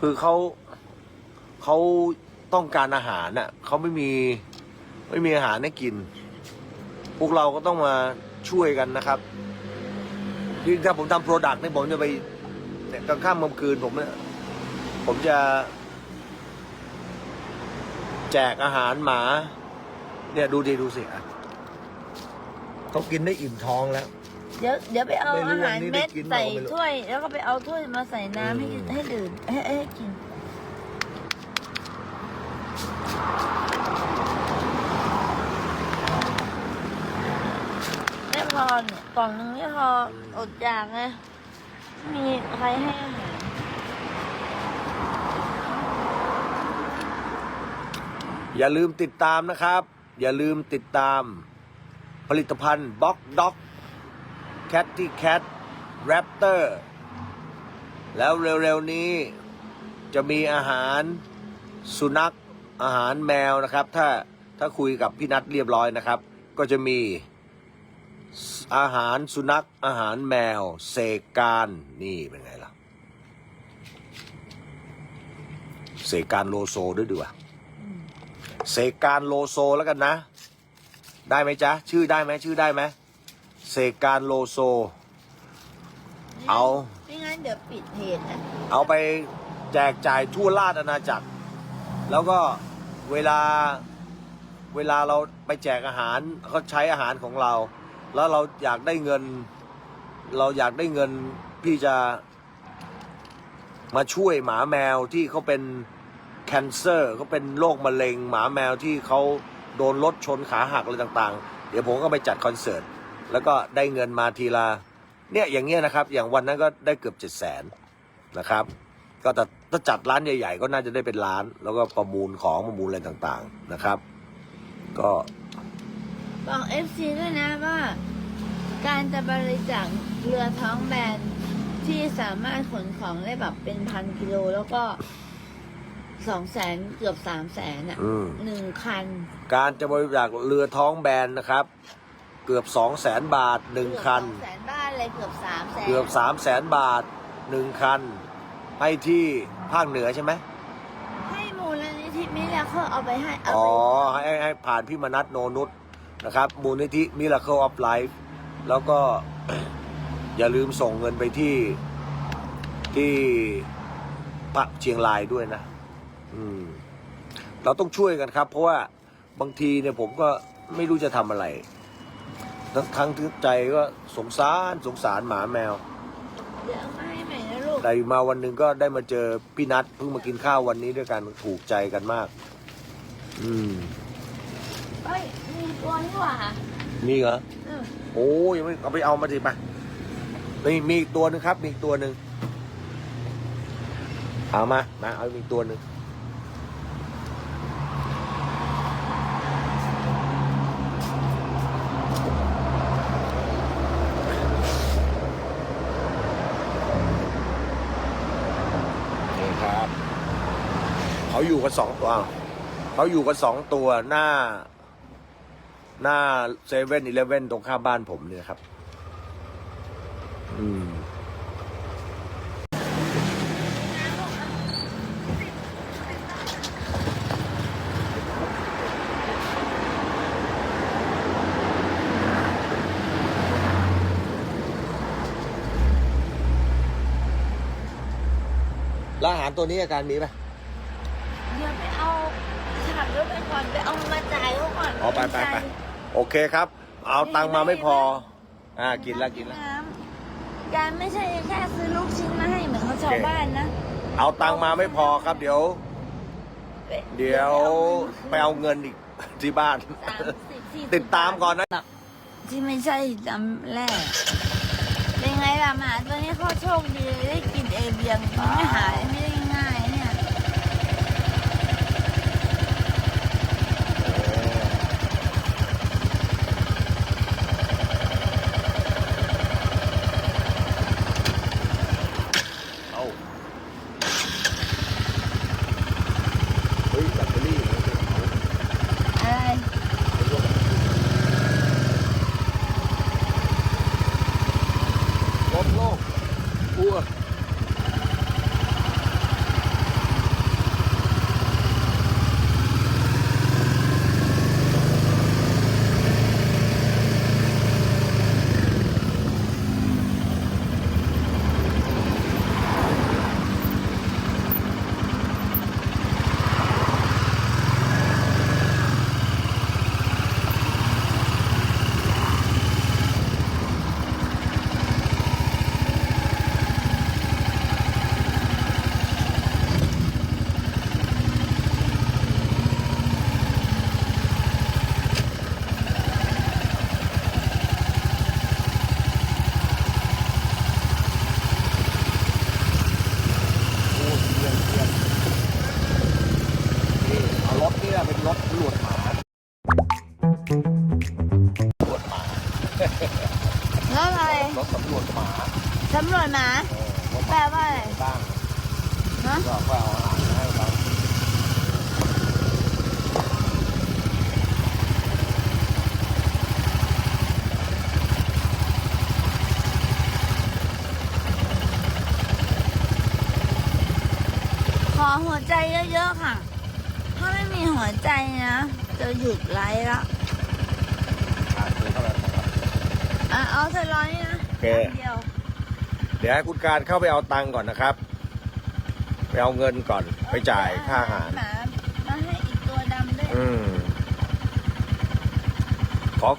คือเขาเขาต้องการอาหารน่ะเขาไม่มีไม่มีอาหารให้กิน พวกเราก็ต้องมาช่วยกันนะครับที่ถ้าผมทำโปรดักต์เนี่ยผมจะไปเนี่ยกลางค่ำกลางคืนผมเนี่ยผมจะ แจกอาหารหมา เนี่ยดูดิดูสิอะเขากินได้อิ่มท้องแล้ว เดี๋ยวเดี๋ยวไปเอาไม่รู้อาหารวันนี้ได้เม็ดกินเปใส่ล่าไม่รู้ถ้วย แล้วก็ไปเอาถ้วยมาใส่น้ำให้อืมให้ดื่มให้ให้กินไม่พอเนี่ยกล่องนึงไม่พออดอยากไงไม่มีใครให้อาหารอย่าลืมติดตามนะครับ อย่าลืมติดตาม ผลิตภัณฑ์บ็อกด็อก แคทที่แคทแรปเตอร์แล้วเร็วๆนี้จะมีอาหารสุนัขอาหารแมวนะครับ ถ้าถ้าคุยกับพี่นัทเรียบร้อยนะครับ ก็จะมีอาหารสุนัขอาหารแมวเสกการนี่เป็นไงล่ะ เสกการโลโซด้วยดีกว่าเสกการโลโซแล้วกันนะ ได้ไหมจ๊ะ ชื่อได้ไหมชื่อได้ไหม เสกการโลโซ เอา ไม่งั้นเดี๋ยวปิดเพจนะเอาไปแจกจ่ายทั่วราชอาณาจักร แล้วก็เวลาเวลาเราไปแจกอาหารเขาใช้อาหารของเรา แล้วเราอยากได้เงิน เราอยากได้เงินพี่จะมาช่วยหมาแมวที่เขาเป็นแคนเซอร์เขาเป็นโรคมะเร็งหมาแมวที่เขาโดนรถชนขาหักอะไรต่างๆ เดี๋ยวผมก็ไปจัดคอนเสิร์ต แล้วก็ได้เงินมาทีละเนี่ยอย่างเงี้ยนะครับ อย่างวันนั้นก็ได้เกือบเจ็ดแสนนะครับ ก็แต่ถ้าจัดร้านใหญ่ ๆ ก็น่าจะได้เป็นล้าน แล้วก็ประมูลของประมูลอะไรต่างๆนะครับ ก็บอกเอฟซีด้วยนะว่า การจะบริจาคเรือท้องแบนที่สามารถขนของได้แบบเป็นพันกิโลแล้วก็สองแสนเกือบสามแสนอะอืม หนึ่งคัน การจะบริจาคเรือท้องแบนนะครับ เกือบ 2 0 0แสนบาทหนึ่งคันสองแสนบ้านเลยเกือบสามแสนเกือบ 3 0 0แสนบาทหนึ่งคัน ให้ที่ภาคเหนือใช่ไหมให้มูลนิธิมิราเคิลเอาไปให้เอาอ๋อ ไปให้ให้ผ่านพี่มนัทโนนุษนะครับ มูลนิธิ Miracle of Life แล้วก็ อย่าลืมส่งเงินไปที่ที่พระเชียงรายด้วยนะ อืม เราต้องช่วยกันครับ เพราะว่าบางทีเนี่ยผมก็ไม่รู้จะทำอะไร ทั้งทั้งที่ใจก็สงสารสงสารหมาแมว เดี๋ยวเอามาให้ใหม่นะลูกแต่มาวันหนึ่งก็ได้มาเจอพี่นัทเพิ่งมากินข้าววันนี้ด้วยกันถูกใจกันมาก อืมเฮ้ยมีตัวนี่หว่ามีเหรอเออโอ้ยยังไม่เอาไปเอามาสิไปนี่มีอีกตัวหนึงครับ มีอีกตัวหนึ่งเอามา มาเอาอีกตัวหนึ่งนี่ครับ เขาอยู่กันสองตัวเขาอยู่กันสองตัวหน้า หน้าเซเว่นอีเลเว่นตรงข้ามบ้านผมเนี่ยครับ อืมแล้วอาหารตัวนี้อาการมีไหม เดี๋ยวไปเอาขับ รถไปก่อนไปเอามาจ่ายเขาก่อนอ๋อไปไปไปโอเคครับ เอาตังค์มาไม่พอ อ่ากินแล้วกินแล้วน้ำการไม่ใช่แค่ซื้อลูกชิ้นมาให้เหมือนเขาชาวบ้านนะเอาตังค์มาไม่พอครับ เดี๋ยว เดี๋ยวไปเอาเงินอีกที่บ้าน สามสิบสี่สิบติดตามก่อนนะ ที่ไม่ใช่จำแรกเป็นไงล่ะหมาตัวนี้เขาโชคดีเลยได้กินเอเบียงไม่หายไม่ได้ เป็นรถลวจหมาลวจหมาแล้วอะไรรถสำรวจหมาตำรวจหมาแปลว่าอะไรบ้างฮะก็ก็เอาอาหารมาให้เราขอหัวใจเยอะๆค่ะ ถ้าไม่มีหัวใจนะ จะหยุดไลฟ์ละอ่านเข้าไปอะเอาเธอร้อยนี่นะโอเคย่างเดียวเดี๋ยวให้คุณการเข้าไปเอาตังค์ก่อนนะครับ ไปเอาเงินก่อนไปจ่ายค่าอาหารหมามาให้อีกตัวดำด้วย อืม ขอขอ